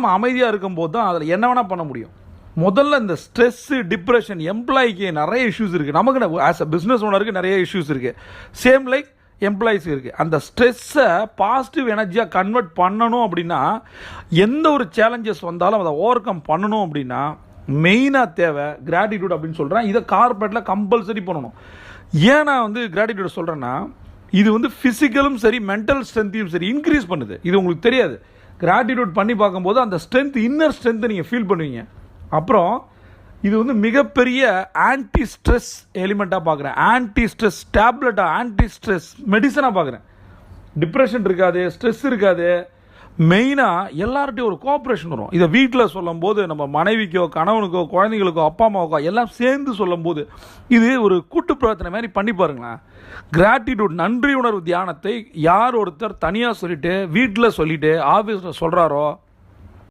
நம்ம அமைதியாக இருக்கும்போது தான் அதில் என்ன வேணால் பண்ண முடியும். முதல்ல இந்த ஸ்ட்ரெஸ்ஸு டிப்ரெஷன் எம்ப்ளாய்க்கு நிறைய இஷ்யூஸ் இருக்குது நமக்கு ஆஸ் அ பிஸ்னஸ் ஓனருக்கு நிறைய இஷ்யூஸ் இருக்குது சேம் லைக் எம்ப்ளாயிஸ் இருக்குது அந்த ஸ்ட்ரெஸ்ஸை பாசிட்டிவ் எனர்ஜியாக கன்வெர்ட் பண்ணணும் அப்படின்னா எந்த ஒரு சேலஞ்சஸ் வந்தாலும் அதை ஓவர் கம் பண்ணணும் அப்படின்னா மெயினாக தேவை கிராட்டிடியூட் அப்படின்னு சொல்கிறேன் இதை கார்பரேட்டில் கம்பல்சரி பண்ணணும். ஏன் நான் வந்து கிராட்டிடியூட் சொல்கிறேன்னா இது வந்து ஃபிசிக்கலும் சரி மென்டல் ஸ்ட்ரென்த்தையும் சரி இன்க்ரீஸ் பண்ணுது. இது உங்களுக்கு தெரியாது. கிராட்டிடியூட் பண்ணி பார்க்கும்போது அந்த ஸ்ட்ரென்த் இன்னர் ஸ்ட்ரென்த்து நீங்கள் ஃபீல் பண்ணுவீங்க. அப்புறம் இது வந்து மிகப்பெரிய ஆன்டி ஸ்ட்ரெஸ் எலிமெண்ட்டாக பார்க்குறேன். ஆன்டி ஸ்ட்ரெஸ் டேப்லெட்டாக ஆன்டி ஸ்ட்ரெஸ் மெடிசனாக பார்க்குறேன். டிப்ரெஷன் இருக்காது ஸ்ட்ரெஸ் இருக்காது. மெயினாக எல்லார்ட்டையும் ஒரு கோஆப்ரேஷன் வரும். இதை வீட்டில் சொல்லும் போது நம்ம மனைவிக்கோ கணவனுக்கோ குழந்தைங்களுக்கோ அப்பா அம்மாவுக்கோ எல்லாம் சேர்ந்து சொல்லும்போது இது ஒரு கூட்டு பிரார்த்தனை மாதிரி பண்ணி பாருங்களேன். கிராட்டிடியூட் நன்றி உணர்வு தியானத்தை யார் ஒருத்தர் தனியாக சொல்லிவிட்டு வீட்டில் சொல்லிவிட்டு ஆஃபீஸில் சொல்கிறாரோ